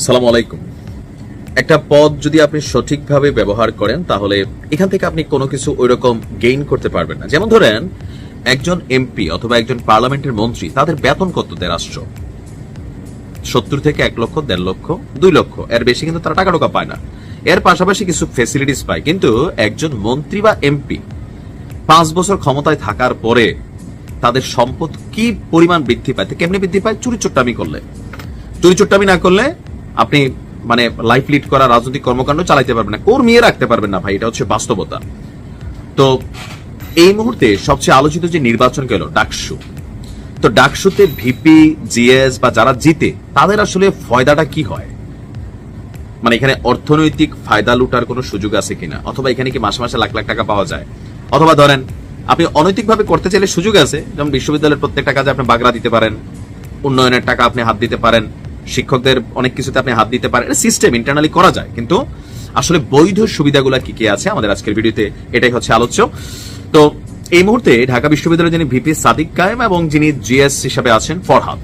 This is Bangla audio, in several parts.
সালাম আলাইকুম। একটা পদ যদি আপনি সঠিকভাবে ব্যবহার করেন, তাহলে এখান থেকে আপনি কোনো কিছু ওইরকম গেইন করতে পারবেন না। যেমন ধরেন, একজন এমপি অথবা একজন পার্লামেন্টের মন্ত্রী, তাদের বেতন কত দেয় রাষ্ট্র সত্তর থেকে এক লক্ষ, দেড় লক্ষ, দুই লক্ষ। এর বেশি কিন্তু তারা টাকা টোকা পায় না। এর পাশাপাশি কিছু ফেসিলিটিস পায়। কিন্তু একজন মন্ত্রী বা এমপি পাঁচ বছর ক্ষমতায় থাকার পরে তাদের সম্পদ কি পরিমাণ বৃদ্ধি পায় কেমনি বৃদ্ধি পায়? চুরি চোট্টামি করলে। চুরি চোট্টামি না করলে আপনি মানে লাইফ লিড করা রাজনৈতিক কর্মকাণ্ড চালাইতে পারবেন না কর্মিয়ে রাখতে পারবেন না ভাই, এটা হচ্ছে বাস্তবতা। তো এই মুহূর্তে সবচেয়ে আলোচিত যে নির্বাচন গেল, ডাকসু। তো ডাকসুতে ভিপি, জিএস বা যারা জিতে, তাদের আসলে ফয়দাটা কি হয়? মানে এখানে অর্থনৈতিক ফায়দা লুটার কোনো সুযোগ আছে কিনা? অথবা এখানে কি মাসে মাসে লাখ লাখ টাকা পাওয়া যায়? অথবা ধরেন, আপনি অনৈতিকভাবে করতে চাইলে সুযোগ আছে, যেমন বিশ্ববিদ্যালয়ের প্রত্যেকটা কাজে আপনি বাগড়া দিতে পারেন, উন্নয়নের টাকা আপনি হাত দিতে পারেন শিক্ষকদের অনেক কিছুতে আপনি হাত দিতে পারেন। সিস্টেম ইন্টারনালি করা যায়, কিন্তু আসলে বৈধ সুবিধাগুলো কি কি আছে আমাদের আজকের ভিডিওতে? এটাই হচ্ছে আলোচ্য। তো এই মুহূর্তে ঢাকা বিশ্ববিদ্যালয়ের যিনি ভিপি সাদিক কায়েম এবং যিনি জিএস হিসাবে আছেন ফরহাদ।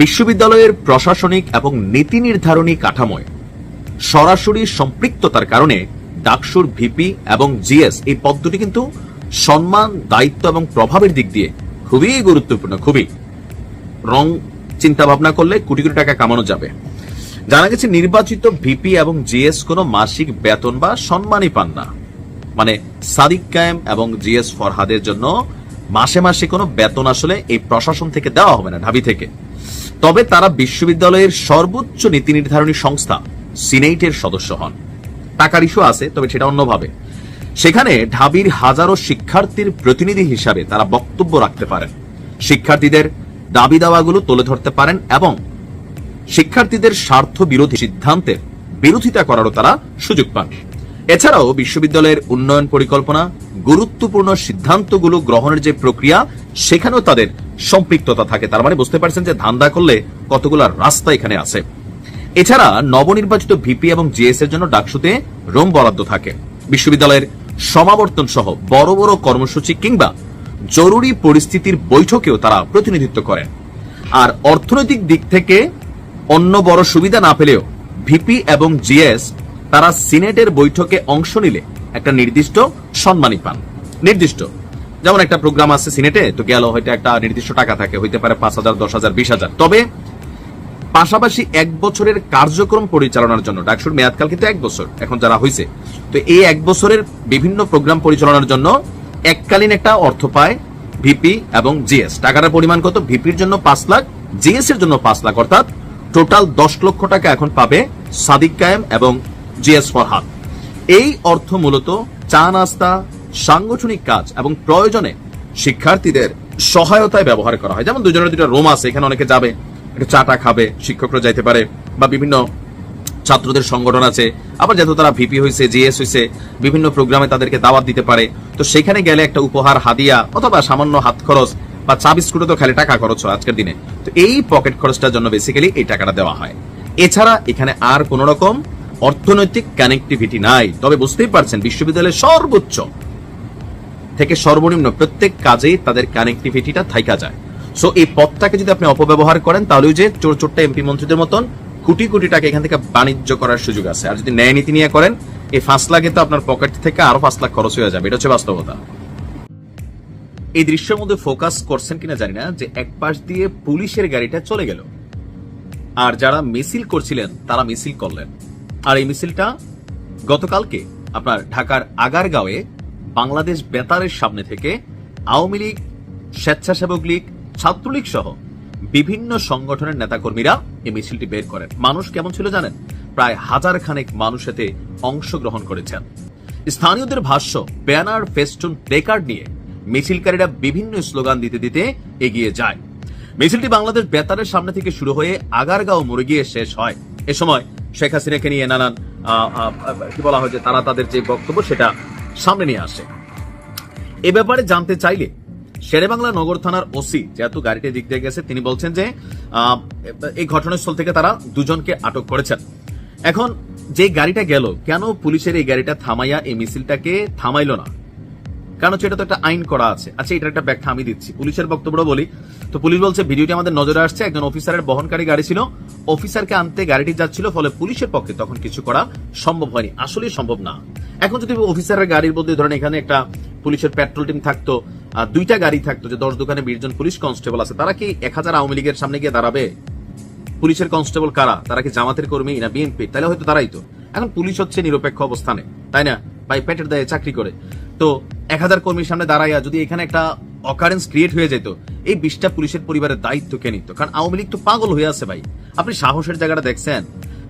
বিশ্ববিদ্যালয়ের প্রশাসনিক এবং নীতি নির্ধারণী কাঠামোয় সরাসরি সম্পৃক্ততার কারণে ডাকসুর ভিপি এবং জিএস এই পদটি কিন্তু সম্মান, দায়িত্ব এবং প্রভাবের দিক দিয়ে খুবই গুরুত্বপূর্ণ, খুবই। রং চিন্তা ভাবনা করলে কোটি কোটি টাকা কামানো যাবে। জানা গেছে নির্বাচিত ভিপি এবং জিএস কোনো মাসিক বেতন বা সম্মানই পান না। মানে সাদিক কায়েম এবং জিএস ফরহাদের জন্য মাসে মাসে কোনো বেতন আসলে এই প্রশাসন থেকে দেওয়া হবে না, ঢাবি থেকে। তবে তারা বিশ্ববিদ্যালয়ের সর্বোচ্চ নীতি নির্ধারণী সংস্থা, সিনেটের সদস্য হন। টাকার ইস্যু আছে, তবে সেটা অন্যভাবে। সেখানে ঢাবির হাজারো শিক্ষার্থীর প্রতিনিধি হিসাবে তারা বক্তব্য রাখতে পারেন। শিক্ষার্থীদের দাবি দাওয়াগুলো তুলে ধরতে পারেন এবং শিক্ষার্থীদের স্বার্থ বিরোধী সিদ্ধান্তের বিরোধিতা করারও তারা সুযোগ পান। এছাড়াও বিশ্ববিদ্যালয়ের উন্নয়ন পরিকল্পনা, গুরুত্বপূর্ণ সিদ্ধান্তগুলো গ্রহণের যে প্রক্রিয়া, সেখানেও তাদের সম্পৃক্ততা থাকে। তার মানে বুঝতে পারছেন যে ধান্দা করলে কতগুলা রাস্তা এখানে আছে। এছাড়া নবনির্বাচিত ভিপি এবং জিএস এর জন্য ডাকসুতে রোম বরাদ্দ থাকে। বিশ্ববিদ্যালয়ের সমাবর্তন সহ বড় বড় কর্মসূচি কিংবা জরুরি পরিস্থিতির বৈঠকেও তারা প্রতিনিধিত্ব করেন। আর অর্থনৈতিক দিক থেকে অন্য বড় সুবিধা না পেলেও ভিপি এবং জিএস তারা সিনেটের বৈঠকে অংশ নিলে একটা নির্দিষ্ট সম্মানই পান। নির্দিষ্ট। যেমন একটা প্রোগ্রাম আছে সিনেটে, তো গেল হয়তো একটা নির্দিষ্ট টাকা থাকে, হইতে পারে পাঁচ হাজার, দশ হাজার, বিশ হাজার। তবে পাশাপাশি এক বছরের কার্যক্রম পরিচালনার জন্য, ডাকসুর মেয়াদকাল কিন্তু এক বছর, এখন যারা হয়েছে তো এই এক বছরের বিভিন্ন প্রোগ্রাম পরিচালনার জন্য এককালীন একটা অর্থ পায় ভিপি এবং জিএস। টাকার পরিমাণ কত? ভিপির জন্য পাঁচ লাখ, জিএস এর জন্য পাঁচ লাখ, অর্থাৎ টোটাল দশ লক্ষ টাকা এখন পাবে সাদিক কায়েম এবং জিএস ফরহাদ। এই অর্থ মূলত চা নাস্তা, সাংগঠনিক কাজ এবং প্রয়োজনে শিক্ষার্থীদের সহায়তায় ব্যবহার করা হয়। যেমন দুজনের দুটো রোম আছে, এখানে অনেকে যাবে, একটু চাটা খাবে, শিক্ষকরা যাইতে পারে, বা বিভিন্ন ছাত্রদের সংগঠন আছে, আবার যেহেতু তারা ভিপি হয়েছে জিএস হয়েছে বিভিন্ন প্রোগ্রামে তাদেরকে দাওয়াত দিতে পারে, তো সেখানে গেলে একটা উপহার, হাদিয়া অথবা সামান্য হাত খরচ বা চা বিস্কুটে তো খালি টাকা খরচ হয় আজকের দিনে। তো এই পকেট খরচটার জন্য বেসিক্যালি এই টাকাটা দেওয়া হয়। এছাড়া এখানে আর কোন রকম অর্থনৈতিক কানেক্টিভিটি নাই। তবে বুঝতেই পারছেন, বিশ্ববিদ্যালয়ের সর্বোচ্চ থেকে সর্বনিম্ন প্রত্যেক কাজেই তাদের কানেক্টিভিটিটা থাইকা যায়। সো এই পথটাকে যদি আপনি অপব্যবহার করেন, তাহলে যে চোর চোরটা এমপি মন্ত্রীদের মতন কোটি কোটি টাকা এখান থেকে বাণিজ্য করার সুযোগ আছে। আর যদি ন্যায় নীতি নিয়ে করেন, এই পাঁচ লাখে তো আপনার পকেট থেকে আরও পাঁচ লাখ খরচ হয়ে যাবে। এটা হচ্ছে বাস্তবতা। এই দৃশ্যের মধ্যে ফোকাস করছেন কিনা জানি না, যে এক পাশ দিয়ে পুলিশের গাড়িটা চলে গেল। আর যারা মিছিল করছিলেন, তারা মিছিল করলেন। আর এই মিছিলটা গতকালকে আপনার ঢাকার আগারগাঁওয়ে বাংলাদেশ বেতারের সামনে থেকে আওয়ামী লীগ, স্বেচ্ছাসেবক লীগ, ছাত্রলীগ সহ বিভিন্ন সংগঠনের নেতাকর্মীরা এই মিছিলটি বের করেন। মানুষ কেমন ছিল জানেন? প্রায় হাজার খানেক মানুষ এতে অংশগ্রহণ করেছেন। স্থানীয়দের ভাষ্য, ব্যানার, ফেস্টুন, প্লেকার্ড নিয়ে মিছিলকারীরা বিভিন্ন স্লোগান দিতে দিতে এগিয়ে যায়। মিছিলটি বাংলাদেশ বেতারের সামনে থেকে শুরু হয়ে আগারগাঁও মোড়ে গিয়ে শেষ হয়। এ সময় শেখ হাসিনাকে নিয়ে নানান কি বলা হয় যে তারা তাদের যে বক্তব্য সেটা সামনে নিয়ে আসে। এ ব্যাপারে জানতে চাইলে শেরেবাংলা নগর থানার ওসি যেহেতু গাড়িটি দিক দিয়ে গেছে, তিনি বলছেন যে এই ঘটনাস্থল থেকে তারা দুজনকে আটক করেছেন। এখন যে গাড়িটা গেল, কেন পুলিশের এই গাড়িটা থামাইয়া এই মিছিলটাকে থামাইলো না? কারণ হচ্ছে এটা তো একটা আইন করা আছে। আচ্ছা এটার একটা ব্যাখ্যা আমি দিচ্ছি। পুলিশের বক্তব্য বলি। তো পুলিশ বলছে, ভিডিওটি আমাদের নজরে আসছে। একজন অফিসারের বহনকারী গাড়ি ছিল। অফিসারকে আনতে গাড়িটি যাচ্ছিল, ফলে পুলিশের পক্ষে তখন কিছু করা সম্ভব হয়নি। আসলেই সম্ভব না। এখন যদি অফিসারের গাড়ির মধ্যে ধরেন এখানে একটা পুলিশের পেট্রোল টিম থাকতো দুইটা গাড়ি থাকতো যে দশ দোকানে বিশ জন পুলিশ কনস্টেবল আছে, তারা কি এক হাজার আওয়ামী লীগের সামনে গিয়ে দাঁড়াবে? পুলিশের কনস্টেবল কারা? তারা কি জামাতের কর্মী না বিএনপি? তাহলে হয়তো তারাই তো। এখন পুলিশ হচ্ছে নিরপেক্ষ অবস্থানে, তাই না? ভাই, পেটের দায়ে চাকরি করে। তো এক হাজার কর্মীর সামনে দাঁড়াইয়া যদি এখানে একটা অকারেন্স ক্রিয়েট হয়ে যেত, এই বিশটা পুলিশের পরিবারের দায়িত্ব কে নিত? কারণ আওয়ামী লীগ তো পাগল হয়ে আছে ভাই। আপনি সাহসের জায়গাটা দেখছেন?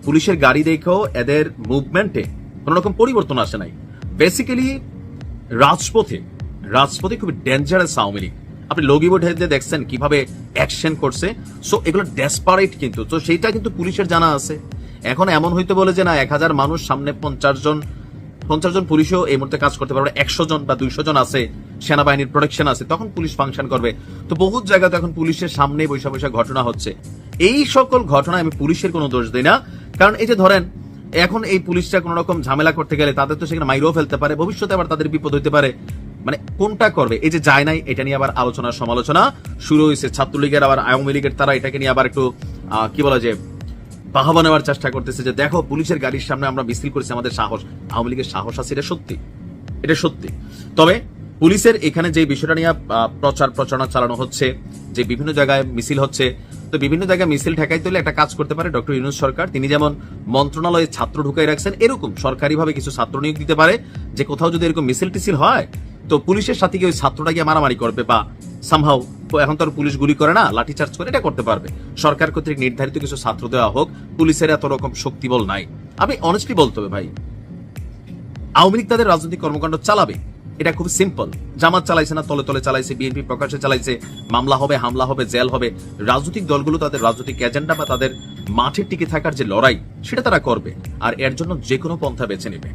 পুলিশের গাড়ি দেখেও এদের মুভমেন্টে কোন রকম পরিবর্তন আসে নাই। বেসিক্যালি রাজপথে রাজপথে খুবই ডেঞ্জারাস আওয়ামী লীগ। আপনি লগি বোর্ড হেঁটে দেখছেন, কীভাবে অ্যাকশন করছে। সো এগুলো ডেসপারেট কিন্তু। তো সেইটা কিন্তু পুলিশের জানা আছে। এখন এমন হইতে বলে যে না, এক হাজার মানুষ, সামনে পঞ্চাশ জন পঞ্চাশ জন পুলিশও এই মুহূর্তে কাজ করতে পারবে একশো জন বা দুইশো জন আছে, সেনাবাহিনীর প্রোটেকশন আছে, তখন পুলিশ ফাংশন করবে। তো বহুত জায়গাতে এখন পুলিশের সামনে বৈশা বৈশা ঘটনা হচ্ছে। এই সকল ঘটনা আমি পুলিশের কোনো দোষ দিই না। কারণ এই যে ধরেন, এখন এই পুলিশটা কোন রকম ঝামেলা করতে গেলে তাদের তো সেখানে মাইরেও ফেলতে পারে। ভবিষ্যতে আবার তাদের বিপদ হইতে পারে। মানে কোনটা করবে? এই যে যায় নাই, এটা নিয়ে আবার আলোচনা, সমালোচনা শুরু হয়েছে ছাত্রলীগের, আবার আওয়ামী লীগের তারা এটাকে নিয়ে আবার একটু কি বলা যে, বাহাবা নেওয়ার চেষ্টা করতেছে যে, দেখো, পুলিশের গাড়ির সামনে আমরা মিছিল করেছি, আমাদের সাহস। আওয়ামী লীগের সাহস আছে, এটা সত্যি। এটা সত্যি। তবে পুলিশের এখানে যে বিষয়টা নিয়ে প্রচার, প্রচারণা চালানো হচ্ছে, যে বিভিন্ন জায়গায় মিছিল হচ্ছে, তো বিভিন্ন জায়গায় মিছিল ঠেকাইতে হলে একটা কাজ করতে পারে ডক্টর ইউনুস সরকার। তিনি যেমন মন্ত্রণালয়ে ছাত্র ঢুকাই রাখছেন, এরকম সরকারিভাবে কিছু ছাত্র নিয়োগ দিতে পারে, যে কোথাও যদি এরকম মিছিল টিছিল হয় তো পুলিশের সাথে গিয়ে ওই ছাত্রটা গিয়ে মারামারি করবে বা সামহাও এখন তো আর পুলিশ গুলি করে না, লাঠিচার্জ করে, এটা করতে পারবে। সরকার কর্তৃক নির্ধারিত কিছু ছাত্র দেওয়া হোক, পুলিশের এত রকম শক্তিবল নাই। আমি অনেস্টলি বলতে হবে ভাই, আওয়ামী লীগ তাদের রাজনৈতিক কর্মকাণ্ড চালাবে। এটা খুব সিম্পল জামাত চালাইছে না, তলে তলে চালাইছে, বিএনপি প্রকাশ্যে চালাইছে, মামলা হবে, হামলা হবে, জেল হবে। রাজনৈতিক দলগুলো তাদের রাজনৈতিক এজেন্ডা বা তাদের মাঠে টিকে থাকার যে লড়াই, সেটা তারা করবে। আর এর জন্য যে কোনো পন্থা বেছে নেবে।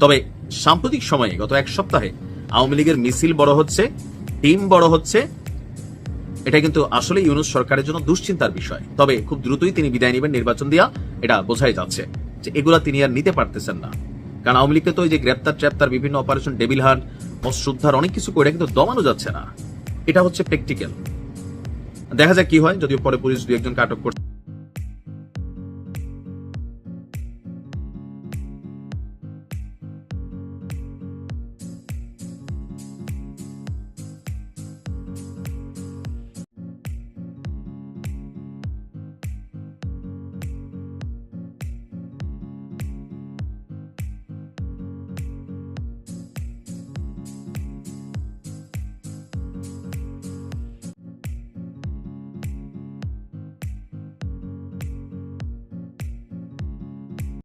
তবে সাম্প্রতিক সময়ে, গত এক সপ্তাহে আওয়ামী লীগের মিছিল বড় হচ্ছে, টিম বড় হচ্ছে। এটা কিন্তু আসলে ইউনুস সরকারের জন্য দুশ্চিন্তার বিষয়। তবে খুব দ্রুতই তিনি বিদায় নেবেন নির্বাচন দিয়া, এটা বোঝাই যাচ্ছে যে এগুলা তিনি আর নিতে পারতেছেন না। কারণ আওয়ামী লীগকে তো ওই যে গ্রেপ্তার ট্র্যাপ্তার বিভিন্ন অপারেশন ডেবিল হান্ট অশ্রদ্ধার অনেক কিছু করে কিন্তু দমানো যাচ্ছে না। এটা হচ্ছে প্র্যাকটিক্যাল। দেখা যাক কি হয়, যদিও পরে পুলিশ দু একজনকে আটক করছে